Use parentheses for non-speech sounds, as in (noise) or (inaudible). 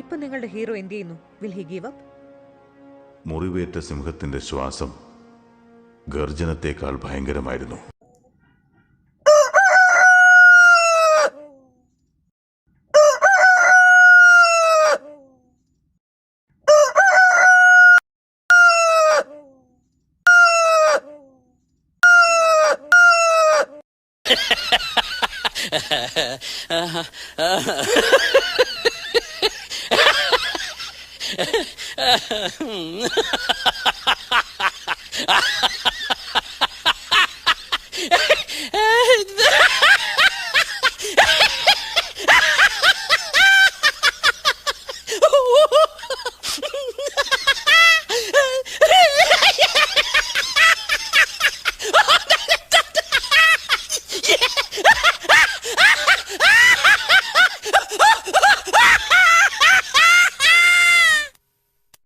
ഇപ്പൊ നിങ്ങളുടെ ഹീറോ എന്ത് ചെയ്യുന്നു? വിൽ ഹി ഗീവ് അപ്പ് മുറിവേറ്റ സിംഹത്തിന്റെ ശ്വാസം ഗർജനത്തേക്കാൾ ഭയങ്കരമായിരുന്നു. ha ha ha 哈 (laughs) 哈